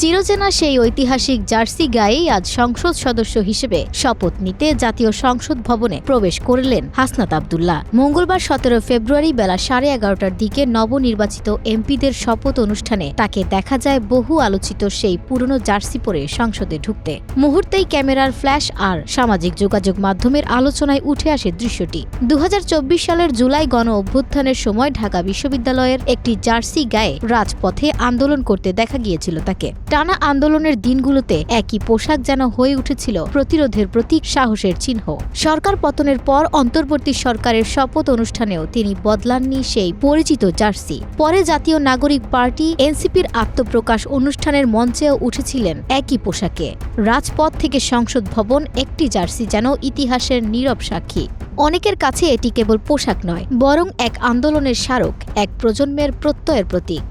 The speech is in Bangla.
চিরচেনা সেই ঐতিহাসিক জার্সি গায়েই আজ সংসদ সদস্য হিসেবে শপথ নিতে জাতীয় সংসদ ভবনে প্রবেশ করলেন হাসনাত আবদুল্লাহ। মঙ্গলবার সতেরো ফেব্রুয়ারি বেলা সাড়ে এগারোটার দিকে নবনির্বাচিত এমপিদের শপথ অনুষ্ঠানে তাকে দেখা যায় বহু আলোচিত সেই পুরনো জার্সি পরে সংসদে ঢুকতে। মুহূর্তেই ক্যামেরার ফ্ল্যাশ আর সামাজিক যোগাযোগ মাধ্যমের আলোচনায় উঠে আসে দৃশ্যটি। দু হাজার চব্বিশ সালের জুলাই গণ অভ্যুত্থানের সময় ঢাকা বিশ্ববিদ্যালয়ের একটি জার্সি গায়ে রাজপথে আন্দোলন করতে দেখা গিয়েছিল তাকে। টানা আন্দোলনের দিনগুলোতে একই পোশাক যেন হয়ে উঠেছিল প্রতিরোধের প্রতীক সাহসের চিহ্ন। সরকার পতনের পর অন্তর্বর্তী সরকারের শপথ অনুষ্ঠানেও তিনি বদলাননি সেই পরিচিত জার্সি। পরে জাতীয় নাগরিক পার্টি এনসিপির আত্মপ্রকাশ অনুষ্ঠানের মঞ্চেও উঠেছিলেন একই পোশাকে। রাজপথ থেকে সংসদ ভবন একটি জার্সি যেন ইতিহাসের নীরব সাক্ষী। অনেকের কাছে এটি কেবল পোশাক নয়, বরং এক আন্দোলনের স্মারক, এক প্রজন্মের প্রত্যয়ের প্রতীক।